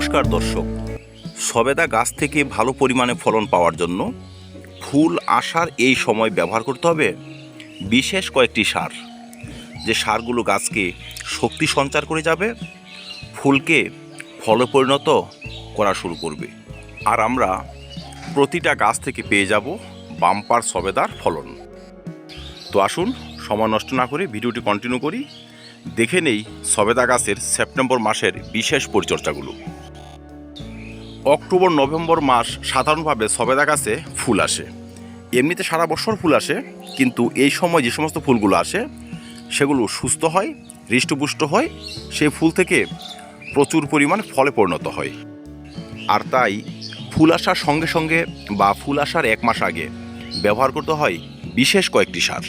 নমস্কার দর্শক। সবেদা গাছ থেকে ভালো পরিমাণে ফলন পাওয়ার জন্য ফুল আসার এই সময় ব্যবহার করতে হবে বিশেষ কয়েকটি সার। যে সারগুলো গাছকে শক্তি সঞ্চার করে যাবে, ফুলকে ফলে পরিণত করা শুরু করবে। আর আমরা প্রতিটা গাছ থেকে পেয়ে যাব বাম্পার সবেদার ফলন। তো আসুন, সময় নষ্ট না করে ভিডিওটি কন্টিনিউ করি। দেখে নেই সবেদা গাছের সেপ্টেম্বর মাসের বিশেষ পরিচর্যাগুলো। অক্টোবর, নভেম্বর মাস সাধারণভাবে সবেদা গাছে ফুল আসে। এমনিতে সারা বছর ফুল আসে, কিন্তু এই সময় যে সমস্ত ফুলগুলো আসে, সেগুলো সুস্থ হয়, হৃষ্টপুষ্ট হয় সেই ফুল থেকে প্রচুর পরিমাণ ফলে পরিণত হয়। আর তাই ফুল আসার সঙ্গে সঙ্গে বা ফুল আসার এক মাস আগে ব্যবহার করতে হয় বিশেষ কয়েকটি সার।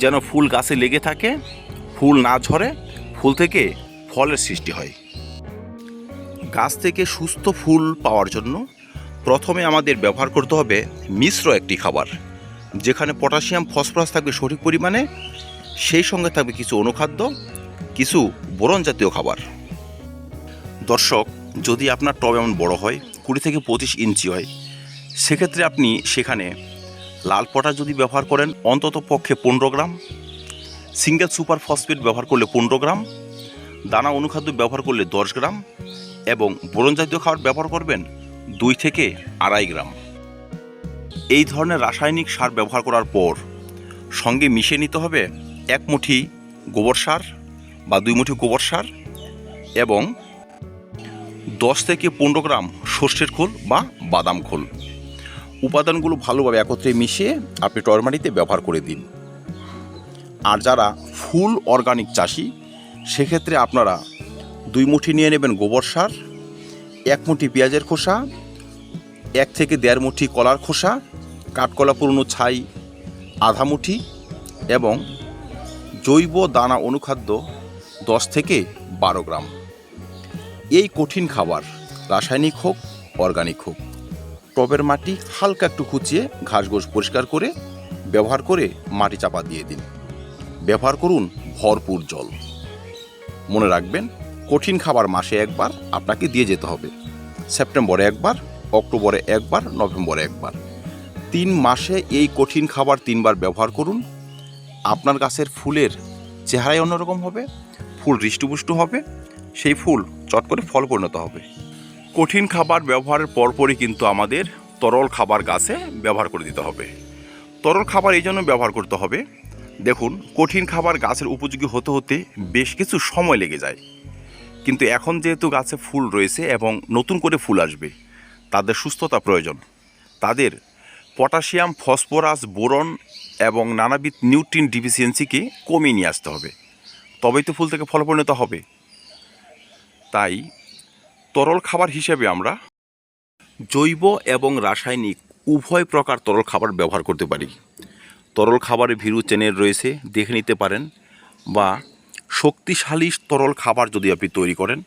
যেন ফুল গাছে লেগে থাকে, ফুল না ঝরে, ফুল থেকে ফলের সৃষ্টি হয়। গাছ থেকে সুস্থ ফুল পাওয়ার জন্য প্রথমে আমাদের ব্যবহার করতে হবে মিশ্র একটি খাবার, যেখানে পটাশিয়াম, ফসফরাস থাকবে সঠিক পরিমাণে, সেই সঙ্গে থাকবে কিছু অনুখাদ্য, কিছু বোরন জাতীয় খাবার। দর্শক, যদি আপনার টব এমন বড় হয়, কুড়ি থেকে পঁচিশ ইঞ্চি হয়, সেক্ষেত্রে আপনি সেখানে লাল পটাশ যদি ব্যবহার করেন, অন্তত পক্ষে পনেরো গ্রাম, সিঙ্গেল সুপার ফসফেট ব্যবহার করলে পনেরো গ্রাম, দানা অনুখাদ্য ব্যবহার করলে দশ গ্রাম এবং বোরন জাতীয় খাবার ব্যবহার করবেন দুই থেকে আড়াই গ্রাম। এই ধরনের রাসায়নিক সার ব্যবহার করার পর সঙ্গে মিশিয়ে নিতে হবে এক মুঠি গোবর সার বা দুই মুঠি গোবর সার এবং দশ থেকে পনেরো গ্রাম সর্ষের খোল বা বাদাম খোল। উপাদানগুলো ভালোভাবে একত্রে মিশিয়ে আপনি টরমাটিতে ব্যবহার করে দিন। আর যারা ফুল অর্গানিক চাষি, সেক্ষেত্রে আপনারা দুই মুঠি নিয়ে নেবেন গোবর সার, এক মুঠি পেঁয়াজের খোসা, এক থেকে দেড় মুঠি কলার খোসা, কাঠকলা পুরনো ছাই, আধা মুঠি এবং জৈব দানা অনুখাদ্য দশ থেকে বারো গ্রাম। এই কঠিন খাবার রাসায়নিক হোক, অর্গানিক হোক। টবের মাটি হালকা একটু খুঁচিয়ে ঘাস ঘোষ পরিষ্কার করে, ব্যবহার করে মাটি চাপা দিয়ে দিন। ব্যবহার করুন ভরপুর জল। মনে রাখবেন কঠিন খাবার মাসে একবার আপনাকে দিয়ে যেতে হবে। সেপ্টেম্বরে একবার, অক্টোবরে একবার, নভেম্বরে একবার। তিন মাসে এই কঠিন খাবার তিনবার ব্যবহার করুন। আপনার গাছের ফুলের চেহারাই অন্যরকম হবে, ফুল হৃষ্টপুষ্ট হবে, সেই ফুল চট করে ফল পরিণত হবে। কঠিন খাবার ব্যবহারের পরপরই কিন্তু আমাদের তরল খাবার গাছে ব্যবহার করে দিতে হবে। তরল খাবার এই জন্য ব্যবহার করতে হবে। দেখুন, কঠিন খাবার গাছের উপযোগী হতে হতে বেশ কিছু সময় লেগে যায়। কিন্তু এখন যেহেতু গাছে ফুল রয়েছে এবং নতুন করে ফুল আসবে, তাদের সুস্থতা প্রয়োজন। তাদের পটাশিয়াম, ফসফরাস, বোরন এবং নানাবিধ নিউট্রিন ডিফিসিয়েন্সিকে কমিয়ে নিয়ে আসতে হবে। তবেই তো ফুল থেকে ফল পরিণত হবে। তাই তরল খাবার হিসেবে আমরা জৈব এবং রাসায়নিক উভয় প্রকার তরল খাবার ব্যবহার করতে পারি। তরল খাবারে ভিরু চেনের রয়েছে, দেখে নিতে পারেন বা শক্তিশালী তরল খাবার যদি আপনি তৈরি করেন,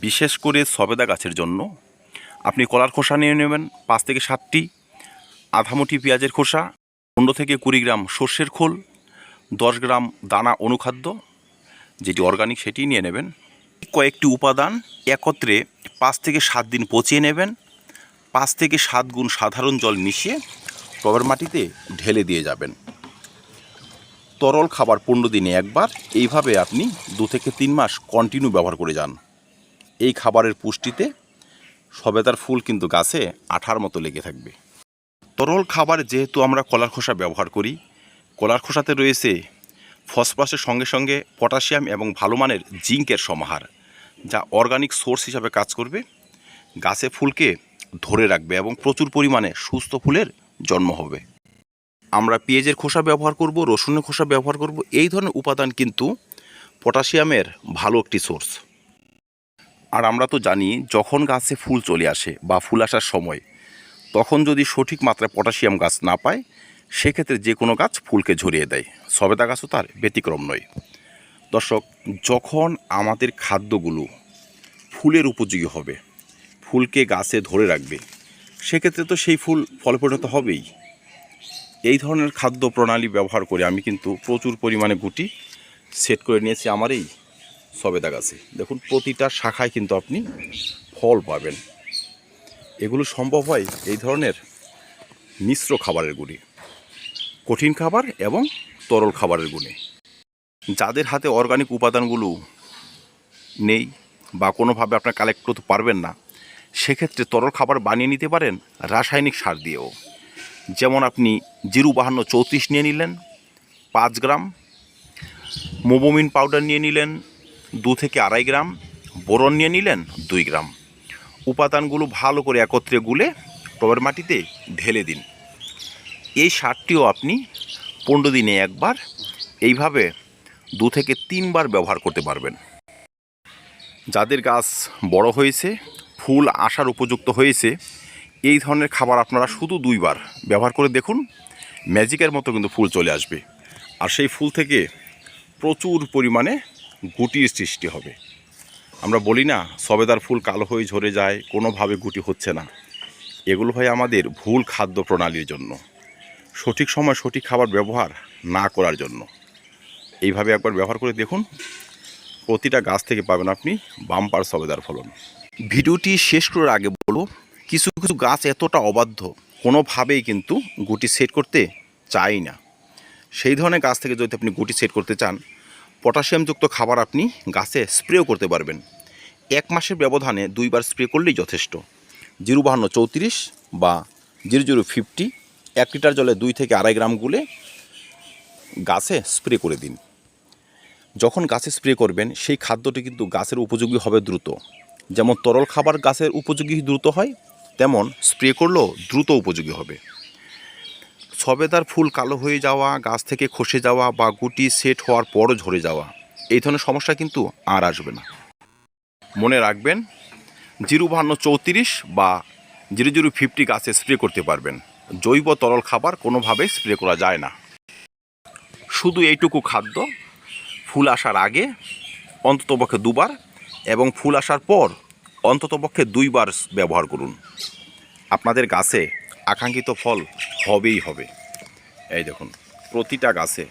বিশেষ করে সবেদা গাছের জন্য, আপনি কলার খোসা নিয়ে নেবেন পাঁচ থেকে সাতটি, আধামুঠি পেঁয়াজের খোসা, পনেরো থেকে কুড়ি গ্রাম সর্ষের খোল, দশ গ্রাম দানা অনুখাদ্য, যেটি অর্গানিক সেটি নিয়ে নেবেন। কয়েকটি উপাদান একত্রে পাঁচ থেকে সাত দিন পচিয়ে নেবেন। পাঁচ থেকে সাত গুণ সাধারণ জল মিশিয়ে টবের মাটিতে ঢেলে দিয়ে যাবেন। তরল খাবার পনেরো দিনে একবার, এইভাবে আপনি দু থেকে তিন মাস কন্টিনিউ ব্যবহার করে যান। এই খাবারের পুষ্টিতে সবেদার ফুল কিন্তু গাছে আঠার মতো লেগে থাকবে। তরল খাবার যেহেতু আমরা কলার খোসা ব্যবহার করি, কলার খোসাতে রয়েছে ফসফরাসের সঙ্গে সঙ্গে পটাশিয়াম এবং ভালো মানের জিঙ্কের সমাহার, যা অর্গানিক সোর্স হিসাবে কাজ করবে, গাছে ফুলকে ধরে রাখবে এবং প্রচুর পরিমাণে সুস্থ ফুলের জন্ম হবে। আমরা পেঁয়াজের খোসা ব্যবহার করব, রসুনের খোসা ব্যবহার করব, এই ধরনের উপাদান কিন্তু পটাশিয়ামের ভালো একটি সোর্স। আর আমরা তো জানি, যখন গাছে ফুল চলে আসে বা ফুল আসার সময়, তখন যদি সঠিক মাত্রায় পটাশিয়াম গাছ না পায়, সেক্ষেত্রে যে কোনো গাছ ফুলকে ঝরিয়ে দেয়। সবেদা গাছও তার ব্যতিক্রম নয়। দর্শক, যখন আমাদের খাদ্যগুলো ফুলের উপযোগী হবে, ফুলকে গাছে ধরে রাখবে, সেক্ষেত্রে তো সেই ফুল ফলে হবেই। এই ধরনের খাদ্য প্রণালী ব্যবহার করে আমি কিন্তু প্রচুর পরিমাণে গুটি সেট করে নিয়েছি আমার এই সবেদা গাছে। দেখুন, প্রতিটা শাখায় কিন্তু আপনি ফল পাবেন। এগুলো সম্ভব হয় এই ধরনের মিশ্র খাবারের গুণে, কঠিন খাবার এবং তরল খাবারের গুণে। যাদের হাতে অর্গানিক উপাদানগুলো নেই বা কোনোভাবে আপনার কালেক্ট করতে পারবেন না, সেক্ষেত্রে তরল খাবার বানিয়ে নিতে পারেন রাসায়নিক সার দিয়েও। যেমন আপনি জিরু বাহান্ন চৌত্রিশ নিয়ে নিলেন, পাঁচ গ্রাম। মোবোমিন পাউডার নিয়ে নিলেন, দু থেকে আড়াই গ্রাম। বোরন নিয়ে নিলেন, দুই গ্রাম। উপাদানগুলো ভালো করে একত্রে গুলে টবের মাটিতে ঢেলে দিন। এই সারটিও আপনি পনেরো দিনে একবার এইভাবে দু থেকে তিনবার ব্যবহার করতে পারবেন। যাদের গাছ বড় হয়েছে, ফুল আসার উপযুক্ত হয়েছে এই ধরনের খাবার আপনারা শুধু দুইবার ব্যবহার করে দেখুন, ম্যাজিকের মতো কিন্তু ফুল চলে আসবে। আর সেই ফুল থেকে প্রচুর পরিমাণে গুটির সৃষ্টি হবে। আমরা বলি না, সবেদার ফুল কালো হয়ে ঝরে যায়, কোনোভাবে গুটি হচ্ছে না। এগুলো হয় আমাদের ভুল খাদ্য প্রণালীর জন্য। সঠিক সময় সঠিক খাবার ব্যবহার না করার জন্য। এইভাবে একবার ব্যবহার করে দেখুন, প্রতিটা গাছ থেকে পাবেন আপনি বাম্পার সবেদার ফলন। ভিডিওটি শেষ করার আগে বলো কিছু কিছু গাছ এতটা অবাধ্য, কোনোভাবেই কিন্তু গুটি সেট করতে চাই না। সেই ধরনের গাছ থেকে যদি আপনি গুটি সেট করতে চান, পটাশিয়ামযুক্ত খাবার আপনি গাছে স্প্রেও করতে পারবেন। এক মাসের ব্যবধানে দুইবার স্প্রে করলেই যথেষ্ট। জিরো বাহান্ন চৌত্রিশ বা জিরো জিরো ফিফটি, এক লিটার জলে দুই থেকে আড়াই গ্রাম গুলে গাছে স্প্রে করে দিন। যখন গাছে স্প্রে করবেন, সেই খাদ্যটি কিন্তু গাছের উপযোগী হবে দ্রুত। যেমন তরল খাবার গাছের উপযোগী দ্রুত হয় তেমন স্প্রে করলেও দ্রুত উপযোগী হবে। সবেদার ফুল কালো হয়ে যাওয়া, গাছ থেকে খসে যাওয়া বা গুটি সেট হওয়ার পরও ঝরে যাওয়া, এই ধরনের সমস্যা কিন্তু আর আসবে না। মনে রাখবেন জিরো বাহান্ন চৌত্রিশ বা জিরো জিরো ফিফটি গাছে স্প্রে করতে পারবেন। জৈব তরল খাবার কোনোভাবে স্প্রে করা যায় না। শুধু এইটুকু খাদ্য, ফুল আসার আগে, অন্ততপক্ষে দুবার, এবং ফুল আসার পর অন্ততপক্ষে দুইবার ব্যবহার করুন। আপনাদের গাছে আকাঙ্ক্ষিত ফল হবেই হবে। এই দেখুন, প্রতিটা গাছে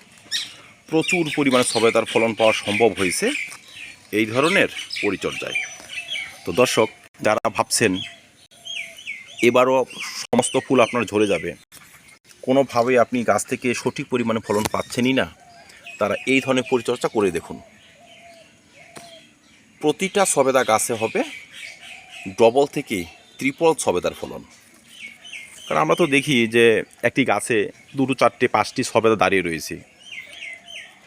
প্রচুর পরিমাণে সবেদার ফলন পাওয়া সম্ভব হয়েছে। এই ধরনের পরিচর্যায়। তো দর্শক, যারা ভাবছেন এবারও সমস্ত ফুল আপনার ঝরে যাবে, কোনোভাবে আপনি গাছ থেকে সঠিক পরিমাণে ফলন পাচ্ছেনই না, তারা এই ধরনের পরিচর্যা করে দেখুন। প্রতিটা সবেদা গাছে হবে ডবল থেকে ত্রিপল সবেদার ফলন। কারণ আমরা তো দেখি যে একটি গাছে দুটো চারটে পাঁচটি সবেদা দাঁড়িয়ে রয়েছে।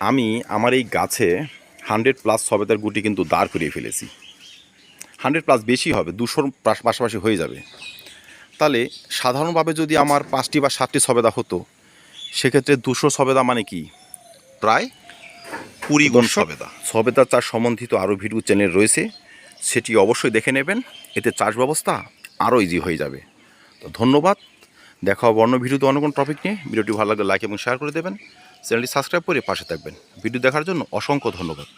আমি আমার এই গাছে হান্ড্রেড প্লাস সবেদার গুটি কিন্তু দাঁড় করিয়ে ফেলেছি। হান্ড্রেড প্লাস বেশি হবে দুশোর পাশ- পাশাপাশি হয়ে যাবে। তাহলে সাধারণভাবে যদি আমার পাঁচটি বা সাতটি সবেদা হতো সেক্ষেত্রে দুশো সবেদা মানে কি? প্রায় কুড়ি গুণ সবেদা সবেদা চাষ সম্বন্ধিত আরও ভিডিও চ্যানেল রয়েছে। সেটি অবশ্যই দেখে নেবেন। এতে চাষ ব্যবস্থা আরও ইজি হয়ে যাবে। তো ধন্যবাদ। দেখা হবে অন্য ভিডিওতে অন্য কোনো টপিক নিয়ে। ভিডিওটি ভালো লাগলে লাইক এবং শেয়ার করে দেবেন। চ্যানেলটি সাবস্ক্রাইব করে পাশে থাকবেন। ভিডিও দেখার জন্য অসংখ্য ধন্যবাদ।